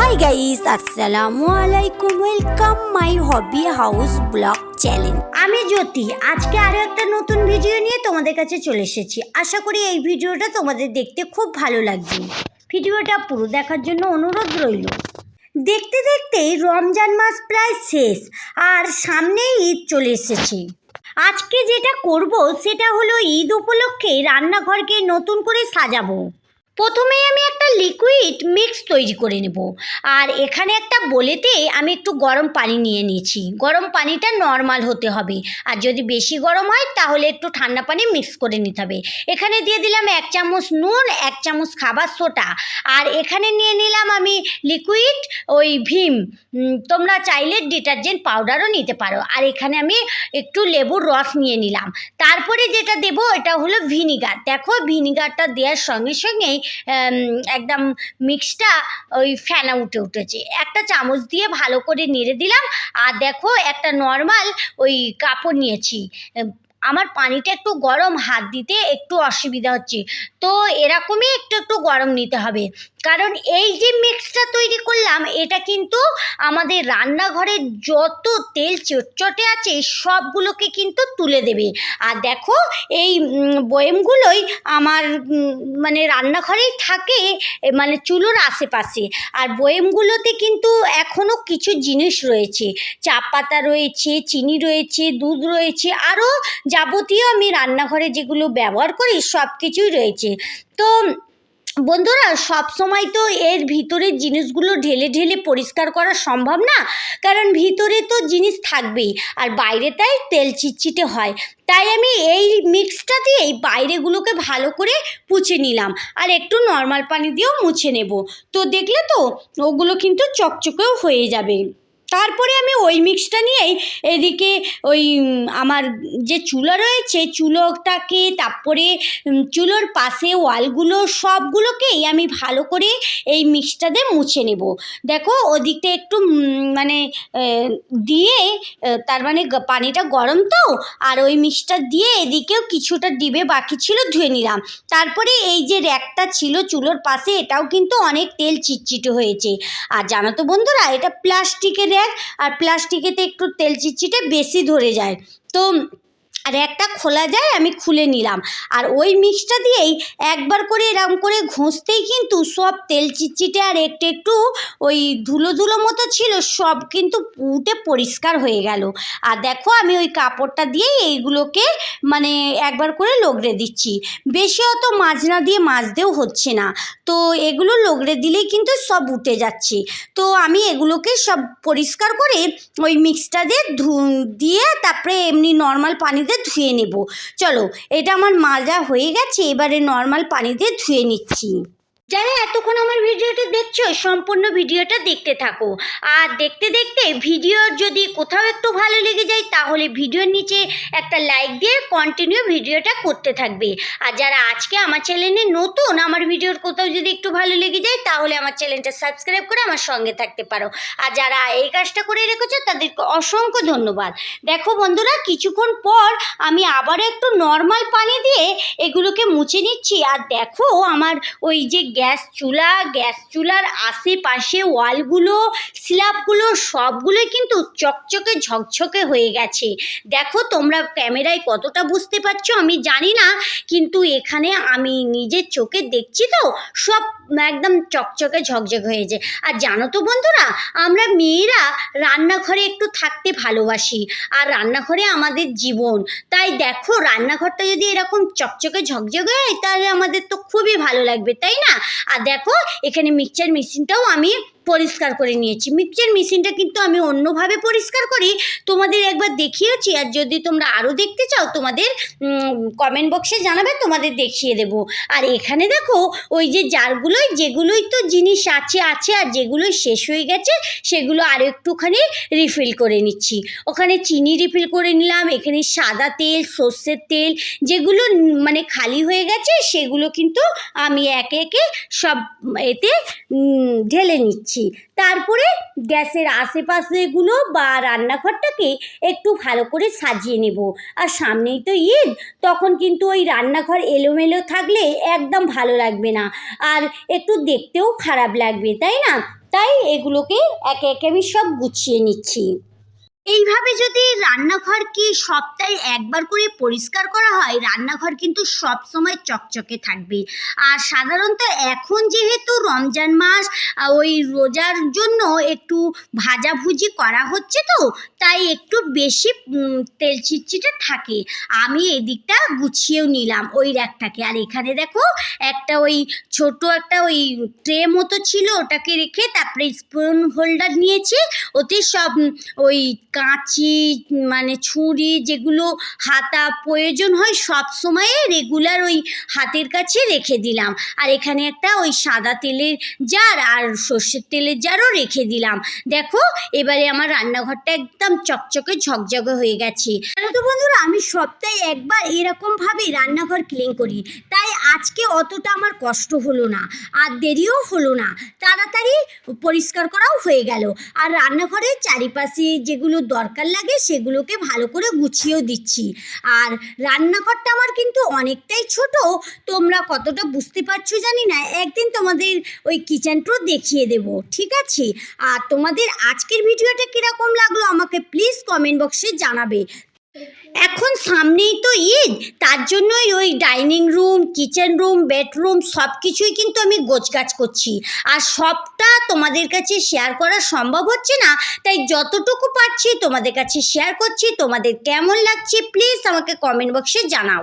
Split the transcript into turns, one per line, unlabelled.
High guys আসসালামু আলাইকুম welcome my hobby house blog challenge
আমি জ্যোতি। আজকে আরও একটা নতুন ভিডিও নিয়ে তোমাদের কাছে চলে এসেছি। আশা করি এই ভিডিওটা তোমাদের দেখতে খুব ভালো লাগবে। ভিডিওটা পুরো দেখার জন্য অনুরোধ রইল। দেখতে দেখতেই রমজান মাস প্রায় শেষ, আর সামনেই ঈদ চলে এসেছে। আজকে যেটা করব, সেটা হলো ঈদ উপলক্ষে রান্নাঘরকে নতুন করে সাজাবো। প্রথমেই আমি একটা লিকুইড মিক্স তৈরি করে নেব। আর এখানে একটা বলেতে আমি একটু গরম পানি নিয়ে নিয়েছি। গরম পানিটা নর্মাল হতে হবে। আর যদি বেশি গরম হয়, তাহলে একটু ঠান্ডা পানি মিক্স করে নিতে হবে। এখানে দিয়ে দিলাম এক চামচ নুন, এক চামচ খাবার সোটা আর এখানে নিয়ে নিলাম আমি লিকুইড ওই ভীম তোমরা চাইলে ডিটারজেন্ট পাউডারও নিতে পারো। আর এখানে আমি একটু লেবুর রস নিয়ে নিলাম। তারপরে যেটা দেব, এটা হলো ভিনিগার দেখো ভিনিগারটা দেওয়ার সঙ্গে সঙ্গেই একদম মিক্সটা ওই ফেনা উঠে উঠেছে। একটা চামচ দিয়ে ভালো করে নেড়ে দিলাম, আর দেখো একটা নর্মাল ওই কাপড় নিয়েছি। আমার পানিটা একটু গরম, হাত দিতে একটু অসুবিধা হচ্ছে। তো এরকমই একটু একটু গরম নিতে হবে। কারণ এই যে মিক্সটা তৈরি করলাম, এটা কিন্তু আমাদের রান্নাঘরের যত তেল চটচটে আছে, সবগুলোকে কিন্তু তুলে দেবে। আর দেখো, এই বয়েমগুলোই আমার মানে রান্নাঘরেই থাকে মানে চুলোর আশেপাশে। আর বয়েমগুলোতে কিন্তু এখনও কিছু জিনিস রয়েছে। চা পাতা রয়েছে, চিনি রয়েছে, দুধ রয়েছে, আরও যাবতীয় আমি রান্নাঘরে যেগুলো ব্যবহার করি সব কিছুই রয়েছে। তো বন্ধুরা, সব সময় তো এর ভিতরের জিনিসগুলো ঢেলে ঢেলে পরিষ্কার করা সম্ভব না, কারণ ভিতরে তো জিনিস থাকবেই, আর বাইরে তাই তেল চিটচিটে হয়। তাই আমি এই মিক্সটা দিয়েই বাইরেগুলোকে ভালো করে পুছে নিলাম, আর একটু নর্মাল পানি দিয়েও মুছে নেব। তো দেখলে তো, ওগুলো কিন্তু চকচকেও হয়ে যাবে। তারপরে আমি ওই মিক্সটা নিয়েই এদিকে ওই আমার যে চুলো রয়েছে, চুলোটাকে তারপরে চুলোর পাশে ওয়ালগুলো সবগুলোকেই আমি ভালো করে এই মিক্সটা দিয়ে মুছে নেব। দেখো ওদিকটা একটু মানে দিয়ে তার মানে পানিটা গরম তো, আর ওই মিক্সটা দিয়ে এদিকেও কিছুটা ডিবে বাকি ছিল ধুয়ে নিলাম। তারপরে এই যে র্যাকটা ছিল চুলোর পাশে, এটাও কিন্তু অনেক তেল চিটচিটে হয়েছে। আর জানো তো বন্ধুরা, এটা প্লাস্টিকের র্যাক আর প্লাস্টিকেতে একটু তেল চিটচিটে বেশি ধরে যায়। তো র্যাকটা খোলা যায়, আমি খুলে নিলাম। আর ওই মিক্সটা দিয়েই একবার করে এরম করে ঘষতেই কিন্তু সব তেল চিটচিটে আর একটু একটু ওই ধুলো ধুলো মতো ছিল, সব কিন্তু উঠে পরিষ্কার হয়ে গেল। আর দেখো আমি ওই কাপড়টা দিয়েই এইগুলোকে মানে একবার করে লগড়ে দিচ্ছি। বেশি অত মাজনা দিয়ে মাজতেও হচ্ছে না। তো এগুলো লগড়ে দিলেই কিন্তু সব উঠে যাচ্ছে। তো আমি এগুলোকে সব পরিষ্কার করে ওই মিক্সটা দিয়ে ধু দিয়ে তারপরে এমনি নর্মাল পানিতে ধুয়ে নেব। চলো এটা আমার মাজা হয়ে গেছে এবারে নর্মাল পানি দিয়ে ধুয়ে নিচ্ছি। যারা এতক্ষণ আমার ভিডিওটা দেখছ, সম্পূর্ণ ভিডিওটা দেখতে থাকো। আর দেখতে দেখতে ভিডিও যদি কোথাও একটু ভালো লেগে যায়, তাহলে ভিডিওর নিচে একটা লাইক দিয়ে কন্টিনিউ ভিডিওটা করতে থাকবে। আর যারা আজকে আমার চ্যানেলে নতুন, আমার ভিডিওর কোথাও যদি একটু ভালো লেগে যায়, তাহলে আমার চ্যানেলটা সাবস্ক্রাইব করে আমার সঙ্গে থাকতে পারো। আর যারা এই কাজটা করে রেখেছো, তাদেরকে অসংখ্য ধন্যবাদ। দেখো বন্ধুরা, কিছুক্ষণ পর আমি আবার একটু নর্মাল পানি দিয়ে এগুলোকে মুছে নিচ্ছি। আর দেখো আমার ওই যে গ্যাস চুলা, গ্যাস চুলার আশেপাশে ওয়ালগুলো, স্ল্যাবগুলো, সবগুলোই কিন্তু চকচকে, ঝকঝকে হয়ে গেছে। দেখো তোমরা ক্যামেরায় কতটা বুঝতে পারছ আমি জানি না, কিন্তু এখানে আমি নিজের চোখে দেখছি তো, সব একদম চকচকে, ঝকঝক হয়েছে আর জানো তো বন্ধুরা, আমরা মেয়েরা রান্নাঘরে একটু থাকতে ভালোবাসি, আর রান্নাঘরে আমাদের জীবন। তাই দেখো, রান্নাঘরটা যদি এরকম চকচকে, ঝকঝকে হয়, তাহলে আমাদের তো খুবই ভালো লাগবে, তাই না? আর দেখো এখানে মিক্সচার মেশিনটাও আমি পরিষ্কার করে নিয়েছি। মিক্সচার মেশিনটা কিন্তু আমি অন্যভাবে পরিষ্কার করি। তোমাদের একবার দেখিয়েছি আর যদি তোমরা আরও দেখতে চাও, তোমাদের কমেন্ট বক্সে জানাবে, তোমাদের দেখিয়ে দেবো। আর এখানে দেখো, ওই যে জারগুলোই, যেগুলোই তো জিনিস আছে আছে আর যেগুলোই শেষ হয়ে গেছে, সেগুলো আর একটুখানি রিফিল করে নিচ্ছি। ওখানে চিনি রিফিল করে নিলাম, এখানে সাদা তেল, সর্ষের তেল, যেগুলো মানে খালি হয়ে গেছে, সেগুলো কিন্তু আমি একে একে সব এতে ঢেলে নিচ্ছি। তারপরে গ্যাসের আশেপাশেগুলো বা রান্নাঘরটাকে একটু ভালো করে সাজিয়ে নেব। আর সামনেই তো ঈদ, তখন কিন্তু ওই রান্নাঘর এলোমেলো থাকলে একদম ভালো লাগবে না। আর একটু দেখতেও খারাপ লাগবে, তাই না?
তাই এগুলোকে একে একে আমি সব গুছিয়ে নিচ্ছি।
এইভাবে যদি রান্নাঘর কি সপ্তাহে একবার করে পরিষ্কার করা হয়, রান্নাঘর কিন্তু সব সময় চকচকে থাকবে। আর সাধারণত এখন যেহেতু রমজান মাস ওই রোজার জন্য একটু ভাজাভুজি করা হচ্ছে তো, তাই একটু বেশি তেল চিটচিটে থাকে। আমি এদিকটা গুছিয়েও নিলাম ওই র্যাকটাকে। আর এখানে দেখো, একটা ওই ছোট একটা ওই ট্রে মতো ছিল, ওটাকে রেখে তারপরে স্পুন হোল্ডার নিয়েছি। ওতে সব ওই কাঁচি মানে ছুরি যেগুলো হাতা প্রয়োজন হয় সব সময়ে রেগুলার ওই হাতের কাছে রেখে দিলাম। আর এখানে একটা ওই সাদা তেলের জার আর সর্ষের তেলের জারও রেখে দিলাম। দেখো, এবারে আমার রান্নাঘরটা একদম চকচকে ঝকঝকে হয়ে গেছে। তো বন্ধুরা, আমি সপ্তাহে একবার এরকমভাবে রান্নাঘর ক্লিন করি। তাই আজকে অতটা আমার কষ্ট হলো না, আর দেরিও হলো না। তাড়াতাড়ি পরিষ্কার করাও হয়ে গেল। আর রান্নাঘরের চারিপাশে যেগুলো দরকার লাগে সেগুলোকে ভালো করে গুছিয়েও দিচ্ছি। আর রান্নাঘরটা আমার কিন্তু অনেকটাই ছোট, তোমরা কতটা বুঝতে পারছ জানি না, একদিন তোমাদের ওই কিচেন ট্যুর দেখিয়ে দেব, ঠিক আছে? আর তোমাদের আজকের ভিডিওটা কীরকম লাগল আমাকে প্লিজ কমেন্ট বক্সে জানাবে। এখন সামনেই তো ঈদ, তার জন্যই ওই dining room, kitchen room, bedroom সব কিছুই কিন্তু আমি গোছগাছ করছি। আর সবটা তোমাদের কাছে শেয়ার করা সম্ভব হচ্ছে না, তাই যতটুকু পারছি তোমাদের কাছে শেয়ার করছি, তোমাদের কেমন লাগছে প্লিজ আমাকে কমেন্ট বক্সে জানাও।